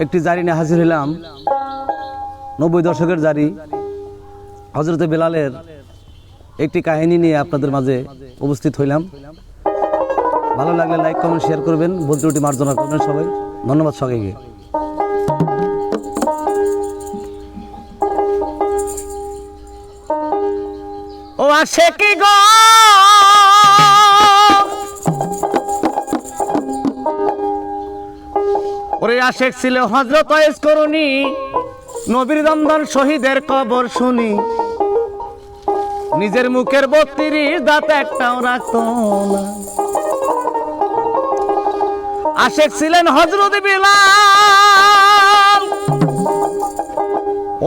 একটি জারি নিয়ে হাজির হলাম নব্বই দশকের জারি। হজরতে বেলালের একটি কাহিনী নিয়ে আপনাদের মাঝে উপস্থিত হইলাম। ভালো লাগলে লাইক কমেন্ট শেয়ার করবেন। ভদ্রটি মার্জনা করবেন সবাই। ধন্যবাদ সবাইকে। ও আসে কি গো? আশেক ছিল হজরত করুনি নবীর দমদন শহীদের কবর শুনি। নিজের মুখের বত্রিশ দাঁত একটাও রাখতো না। আশেক ছিলেন হজরত বিলাল।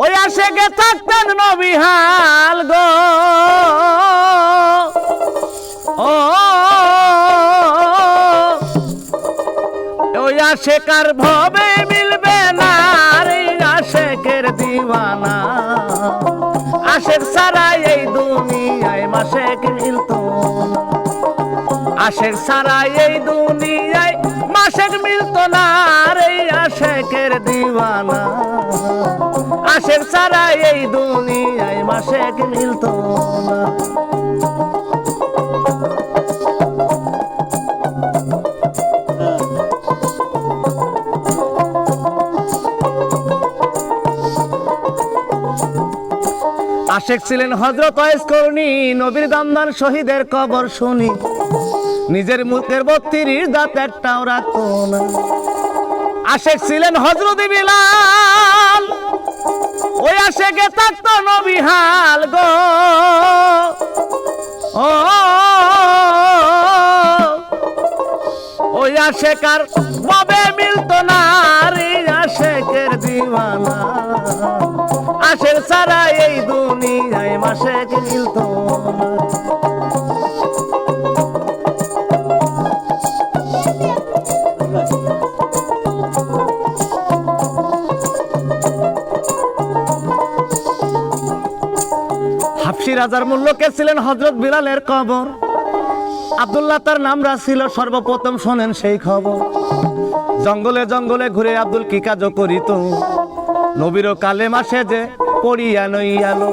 ওই আশেকে থাকতেন নবিহাল গো। ও আশেকার ভবে মিলবে না রে আশেকের দিওয়ানা। আশেক সারা এই দুনিয়ায় মাসেক মিলতো। আশেক সারা এই দুনিয়ায় মাসেক মিলতো না রে আশেকের দিওয়ানা। আশেক সারা এই দুনিয়ায় মাসেক মিলতো। না আশেক ছিলেন হজরত নবীর দামদান শহীদের কবর শুনি। নিজের মুখের বত্রিশ দাঁত একটাও রাখতো না। আশেক ছিলেন হজরত বিলাল, ওই আশেকে থাকতো নবিহাল গো। ও, ওই আশেকার ববে মাসেক মিলতো হাফসি রাজার ছিলেন হজরত বিলালের কবর? আব্দুল্লাহ তার নাম ছিল সর্বপ্রথম শোনেন সেই খবর। জঙ্গলে জঙ্গলে ঘুরে আব্দুল কি কাজ করিত। নবীর কালে মাসে যে পড়িয়া নইয়ালো।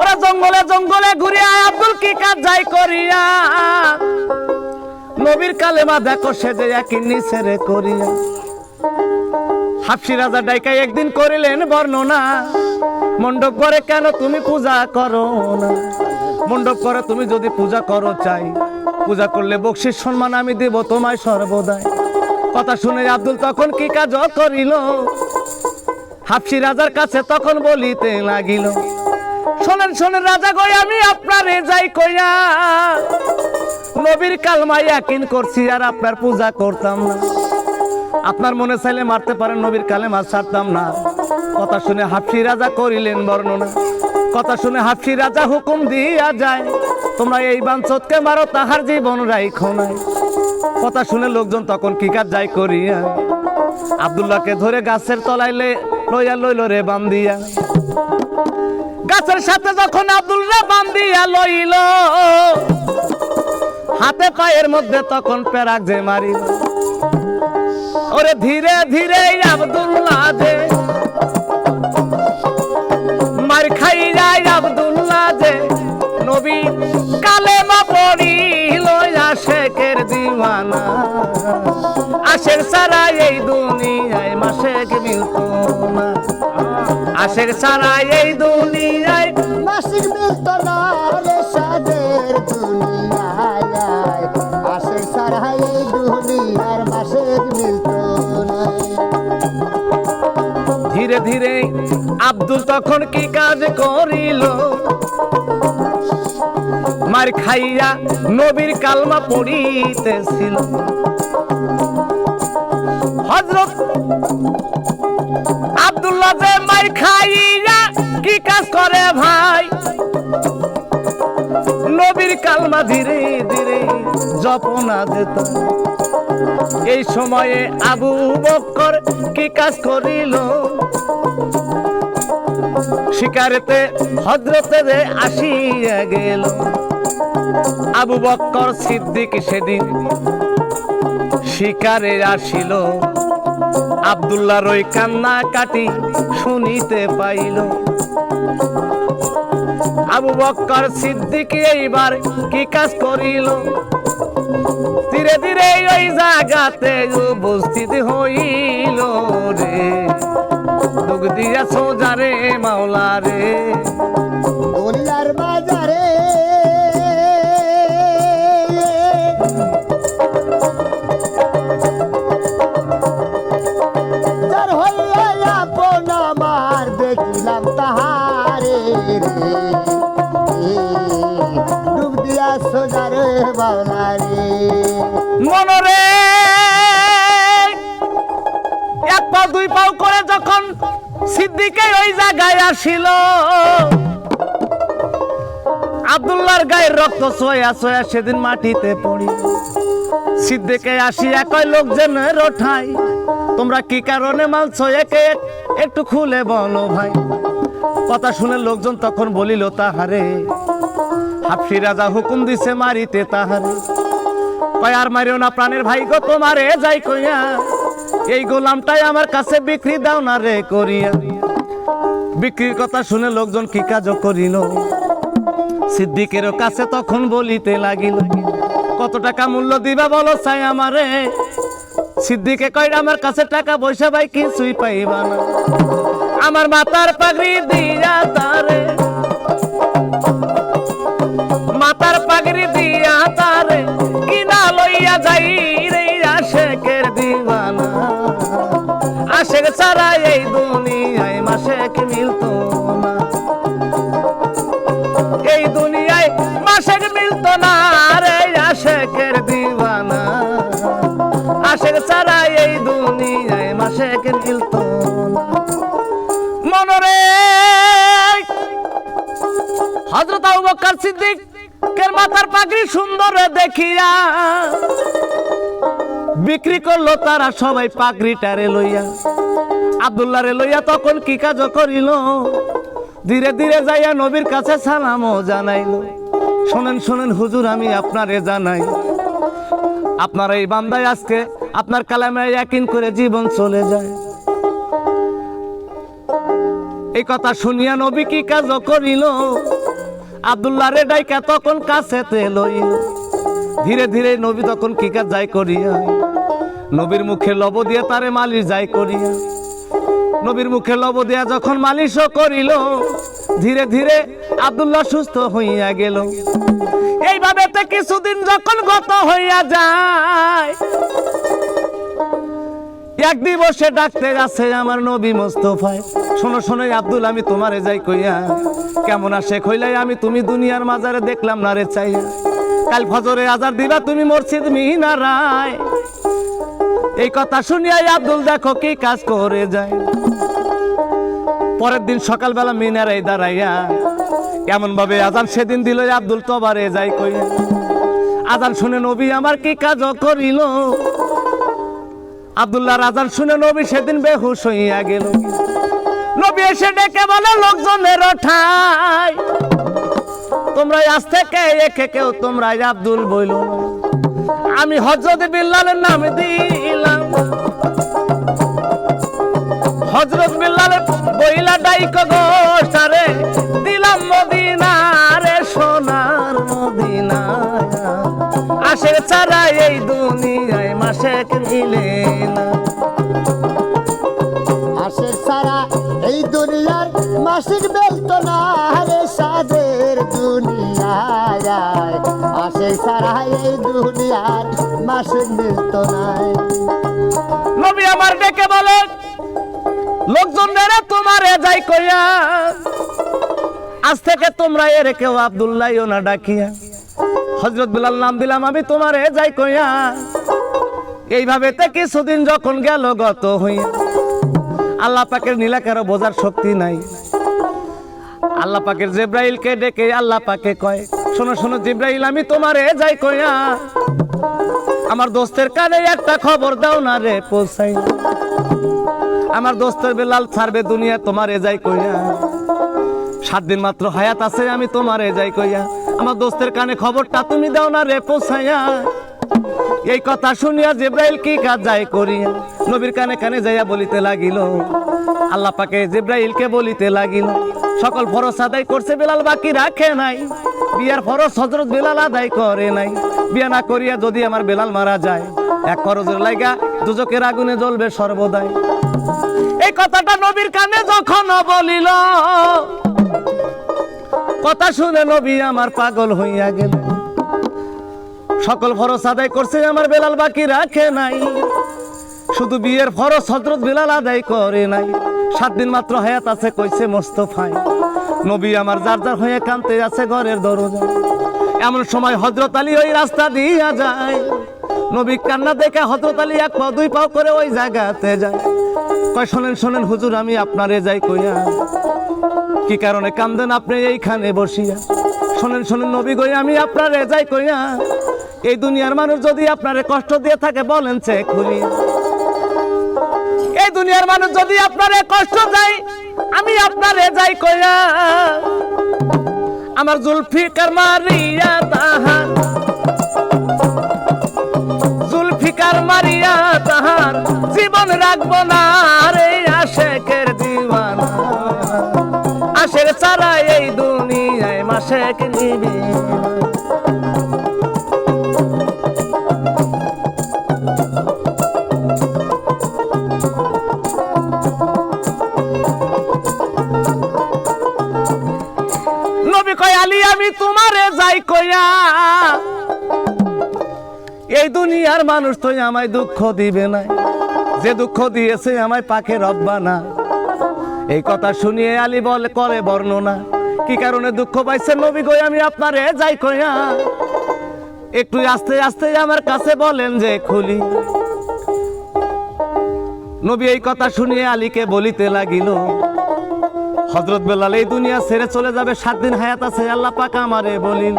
ওরা জঙ্গলে জঙ্গলে ঘুরে আব্দুল কি কাজ যাই করিয়া? নবীর কালেমা দেখো সে যে একই নিচেরে করিয়া। হাফসি রাজা ডাইকাই একদিন করিলেন বর্ণনা, মণ্ডপ করে কেন তুমি পূজা করো না? মণ্ডপ করে তুমি যদি পূজা করো চাই, পূজা করলে বকশিস সম্মান আমি দেব তোমায় সর্বদাই। কথা শুনে আব্দুল তখন কি কাজ করিল? হাফসি রাজার কাছে তখন বলিতে লাগিল শোনেন শোনেন, রাজা গই আমি আপনারে যাই কইয়া নবীর কালমাই একিন করছি, আর আপনার পূজা করতাম না। আপনার মনে চাইলে মারতে পারেন, নবীর কালে মাছ ছাড়তাম না। কথা শুনে হাফসি রাজা করিলেন বর্ণনা। কথা শুনে হাফসি রাজা হুকুম দিয়া যায়, তোমরা এই বাঞ্চতকে মারো, তাহার জীবন রাইখো নাই। কথা শুনে লোকজন তখন কি কাজ যাই করিয়া, আব্দুল্লাহকে ধরে গাছের তলাইলে লইয়া লইল রে বান্দিয়া গাছের সাথে যখন আব্দুল আব্দুল্লাহ বান্দিয়া লইল, হাতে পায়ের মধ্যে তখন পেরাক যে মারিল ওরে ধীরে ধীরে আব্দুল্লাহ যে, মার খাই যায় আব্দুল্লাহ যে, নবী কালেমা পড়িল, আশেকের দিওয়ানা। আশের সারা এই দুনিয়ায় মাসেক মিলতো না। আশের সারা এই দুনিয়ায় ধীরে ধীরে আব্দুল তখন কি কাজ করিল? মার খাইয়া নবীর কালমা পড়িতেছিল। হজরত আব্দুল্লাহ যে মার খাইয়া কি কাজ করে ভাই? নবীর কালমা ধীরে ধীরে জপনা যেত এই সময়ে আবু বক্কর কি কাজ করিল? শিকারেতে হজরতে আসিয়া গেল। আবু বক্কর সিদ্দিক সেদিন শিকারে আসিল। আবদুল্লাহর ওই কান্না কাটি শুনিতে পাইল। আবু বক্কর সিদ্দিক এইবার কি কাজ করিল? ধীরে ধীরে ওই জায়গাতে উপস্থিত হইল রে। দুঃখ দিয়া সোজা রে মাওলা রে। বাজারে মনরে। এক দুই পাও করে যখন ওই জায়গায় আসিল গায়ের রক্ত সেদিন মাটিতে পড়ি সিদ্দিকে আসিয়া কয় লোক যেন রোঠাই। তোমরা কি কারণে মানছো এক একটু খুলে বলো ভাই? কথা শুনে লোকজন তখন বলিল, তাহারে, হাফসি রাজা হুকুম দিছে মারিতে তাহারে। কয় আর মারিও না প্রাণের ভাই গো তোমারে যাই কইয়া। এই গোলামটাই আমার কাছে বিক্রি দাও না রে করিয়া। বিক্রির কথা শুনে লোকজন কি কাজ করিল। সিদ্দিকের কাছে তখন বলিতে লাগিল, কত টাকা মূল্য দিবা বলো চাই আমারে। সিদ্দিকে কয়, আমার কাছে টাকা পয়সা ভাই কিছুই পাইবা না। আমার মাতার পাগড়ি দিয়া তারে। মাতার পাগড়ি ছাড়া এই দুনিয়ায় মাসেক মিলতো না এই দুনিয়ায় মাসেক মিলতো না রে আশেকের দিবানা। আশেক ছাড়া এই দুনিয়ায় মাসেক মিলতো না মনরে হজরত আবু বকর সিদ্দিক কের মাথার পাগড়ি সুন্দর দেখিয়া বিক্রি করল তারা সবাই পাগড়িটারে লইয়া। আব্দুল্লাহ রে লইয়া তখন কি কাজ করিল? ধীরে ধীরে যাইয়া নবীর কাছে সালামও জানাইল। শোনেন শোনেন, হুজুর, আমি আপনারে জানাই। আপনার এই বান্দায় আজকে আপনার কালামে একিন করে জীবন চলে যায়। এই কথা শুনিয়া নবী কি কাজ করিল? আব্দুল্লাহ রে ডাইকা তখন কাছেতে লইল। ধীরে ধীরে নবী তখন কি কাজ যাই করিয়া। নবীর মুখে লব দিয়ে তারে মালিশ যাই করিয়া। নবীর মুখে লব দিয়া যখন মালিশও করিল, ধীরে ধীরে আব্দুল্লাহ সুস্থ হইয়া গেল। এইভাবে কিছুদিন যখন গত হইয়া যায়, এক দিবসে ডাকতে যাচ্ছে আমার নবী মোস্তফায়, শোনো শোনো আব্দুল, আমি তোমারে যাই কইয়া, কেমন আসে কইলাই আমি তুমি দুনিয়ার মাজারে দেখলাম না রে চাইয়া। কাল ফজরে আজার দিবা, তুমি মসজিদ মিনারায়। এই কথা শুনিয়াই আব্দুল দেখো কি কাজ করে যায়। পরের দিন সকালবেলা মিনারাই দাঁড়াইয়া এমন ভাবে আজান সেদিন দিল আব্দুল তবারে যাই কইয়া আজান শুনে নবী আমার কি কাজ করিল? আব্দুল্লাহ রাজান শুনে নবী সেদিন বেহুশ হইয়া গেল। নবী এসে ডেকে বলে, লোকজনের ঠাই তোমরা আজ থেকে একে কেউ তোমরা আব্দুল বইল। আমি হজরত বিল্লালের নাম দিলাম। হজরত বিল্লালের বইলা ডাইক গোসারে দিলাম মদিনারে সোনার মদিনা আসে ছাড়া এই দুনিয়ায় মাসেক মিলে না। আসে সারা এই দুনিয়ার মাসিক বেলতো না রে সাদের দুনিয়ায় আসে সারা এই দুনিয়ার মাসিক মিলতো নাই। নবী আমার ডেকে বলে লোকজন তোমারে যাই কইয়া, আজ থেকে তোমরা এর কেউ আব্দুল্লাহ না ডাকিয়া। হজরত বিলাল নাম দিলাম, আমি তোমারে যাই কইয়া। এইভাবে তে কিছুদিন যখন গেল গত হইয়া, আল্লাহ পাকের নীলাকারও বোঝার শক্তি নাই। আল্লাহ পাকের জেব্রাইলকে ডেকে আল্লাহ পাকে কয়, শোনো শোনো জিব্রাইল, আমি তোমারে যাই কইয়া, আমার দোস্তের কানে একটা খবর দাও না রে পৌঁছাই আমার দোস্তের বেলাল ছাড়বে দুনিয়া, তোমার এ যাই কইয়া। সাত দিন মাত্র হায়াত আছে, আমি তোমার এ যাই কইয়া। আমার দোস্তের কানে খবরটা তুমি দাও না রে পৌঁছাইয়া। এই কথা শুনিয়া জিব্রাইল কি কাজ যায় করিয়া? নবীর কানে কানে যাইয়া বলিতে লাগিল, আল্লাহ পাকে জিব্রাইলকে বলিতে লাগিল, সকল ফরজ আদায় করছে বেলাল, বাকি রাখে নাই। বিয়ার ফরজ হজরত বেলাল আদায় করে নাই। বিয়া না করিয়া যদি আমার বেলাল মারা যায়, এক ফরজের লাইগা দুজকের আগুনে জ্বলবে সর্বদাই। এই কথাটা নবীর কানে যখন বলিল, কথা শুনে নবী আমার পাগল হইয়া গেল। সকল ফরজ আদায় করছে, আমার বেলাল বাকি রাখে নাই। শুধু বিয়ের ফরজ হজরত বেলাল আদায় করে নাই। সাত দিন মাত্র হায়াত আছে, কইছে মোস্তফাই। নবী আমার যার যার হয়ে কানতে আছে ঘরের দরজা এমন সময় হজরত আলী ওই রাস্তা দিয়া যায়। নবী কান্না দেখে হজরত আলী এক পা, দুই পাও করে ওই জায়গাতে যায়। কয়, শোনেন শোনেন, হুজুর, আমি আপনারে যাই কইয়া। কি কারণে কান্দেন আপনি এইখানে বসিয়া? শোনেন শোনেন, নবী গই, আমি আপনারে যাই কইয়া। এই দুনিয়ার মানুষ যদি আপনারে কষ্ট দিয়ে থাকে, বলেন চে খুলিয়া। এই দুনিয়ার মানুষ যদি আপনারে কষ্ট দেয়, আমি আপনারে যাই কইয়া। আমার জুলফিকার মারিয়া তাহার তাহার জীবন রাখব না রে আশেকের দিবান আশের চারা এই দুনিয়ায় মাসেক নবী। দুনিয়ার মানুষ তো আমায় দুঃখ দিবে না। যে দুঃখ দিয়েছে আমায় পাখে রব্বানা এই কথা শুনিয়ে আলী বলে করে বর্ণনা। কি কারণে দুঃখ পাইছে নবী গই আমি আপনারে যাই কইয়া। একটু আস্তে আস্তে আমার কাছে বলেন যে খুলি। নবী এই কথা শুনিয়ে আলীকে বলিতে লাগিল। হজরত বেলাল, এই দুনিয়া ছেড়ে চলে যাবে, সাত দিন হায়াত আছে, আল্লাহ পাক আমারে বলিল।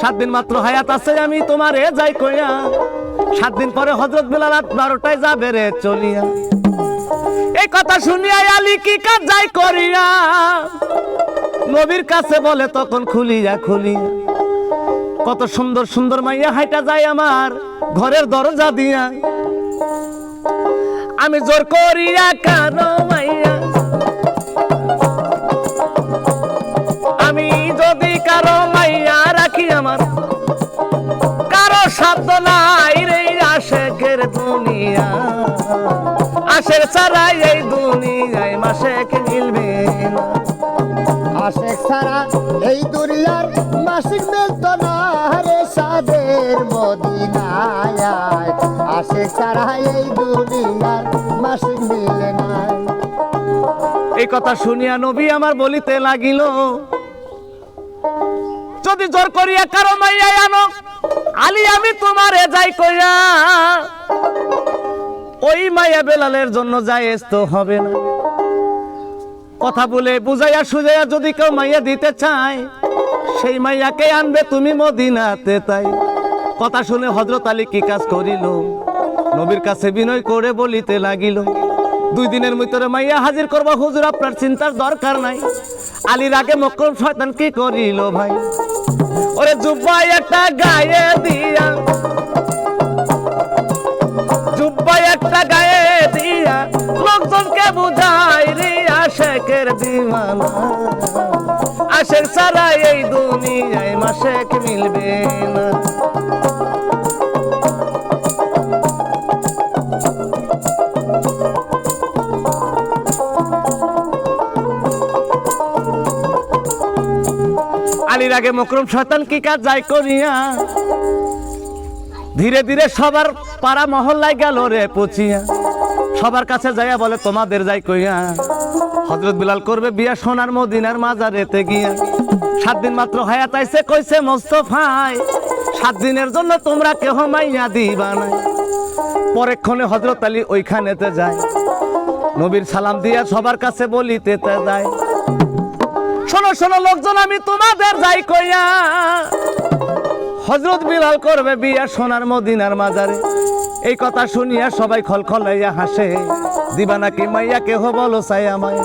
সাত দিন মাত্র হায়াত আছে, আমি তোমারে যাই কইয়া। সাত দিন পরে হজরত বেলাল রাত বারোটায় যাবে রে চলিয়া। এই কথা শুনিয়া আলী কি কাজ যাই করিয়া? নবীর কাছে বলে তখন খুলিয়া খুলিয়া। কত সুন্দর সুন্দর মাইয়া হাইটা যায় আমার ঘরের দরজা দিয়া। আমি জোর করিয়া কারও মাইয়া? রে আশেকের দুনিয়া। আশের ছাড়াই এই দুনিয়ায় মাসেক মিলবে না। আশেক সারা এই দুনিয়ার মাসিক মিলতো না রে সাদের মদিনায়। আশেক সারা এই দুনিয়ার মাসিক মিলে না। এই কথা শুনিয়া নবী আমার বলিতে লাগিল যদি জোর করিয়া কারও মাইয়া আনো আলী, আমি তোমারে যাই কইয়া ওই মাইয়া বেলালের জন্য যায় তো হবে না। কথা বলে বুঝাইয়া সুজাইয়া যদি কেউ মাইয়া দিতে চায়, সেই মাইয়াকে আনবে তুমি মদিনাতে তাই। কথা শুনে হজরত আলী কি কাজ করিল? নবীর কাছে বিনয় করে বলিতে লাগিল, দুই দিনের ভিতরে মাইয়া হাজির করব হুজুর, আপনার চিন্তার দরকার নাই। আলীর আগে মক্রম শয়তান কি করিল ভাই? ওরে জুব্বাই একটা গায়ে দিয়া। জুব্বাই একটা গায়ে দিয়া। লোকজনকে বুঝাই রিয়া শেখের দিমানা আশেক সারা এই দুনিয়ায় আগে মকরম শয়তান কি কাজ যাই করিয়া? ধীরে ধীরে সবার পাড়া মহল্লায় গেল রে পচিয়া। সবার কাছে যাইয়া বলে, তোমাদের যাই কইয়া। হজরত বিলাল করবে বিয়া সোনার মদিনার মাজারেতে গিয়া। সাত দিন মাত্র হায়াত আইছে, কইছে মোস্তফাই। সাত দিনের জন্য তোমরা কেহ মাইয়া দিবা নাই। পরেক্ষণে হজরত আলী ওইখানেতে যায়। নবীর সালাম দিয়া সবার কাছে বলিতে যায়। শোনো শোনো, লোকজন, আমি তোমাদের যাই কইয়া। হজরত বিলাল করবে বিয়া সোনার মদিনার মাজারে। এই কথা শুনিয়া সবাই খলখলাইয়া হাসে। দিবা নাকি মাইয়া, কেহ বলো চাই আমায়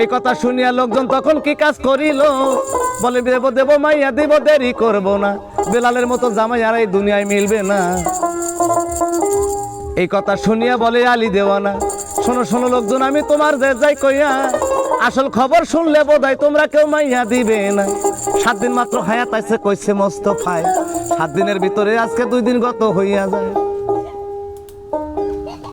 এই কথা শুনিয়া লোকজন তখন কি কাজ করিল? বলে, দেব দেব মাইয়া, দিব, দেরি করব না। বেলালের মতো জামাই আর এই দুনিয়ায় মিলবে না। এই কথা শুনিয়া বলে, আলী দেওয়ানা। শোনো শোনো, লোকজন, আমি তোমার যে যাই কইয়া আসল খবর শুনলে বোধহয় তোমরা কেউ মাইয়া দিবে না। সাত দিন মাত্র হায়াত আছে কইছে মস্ত ফায় সাত দিনের ভিতরে আজকে দুই দিন গত হইয়া যায়।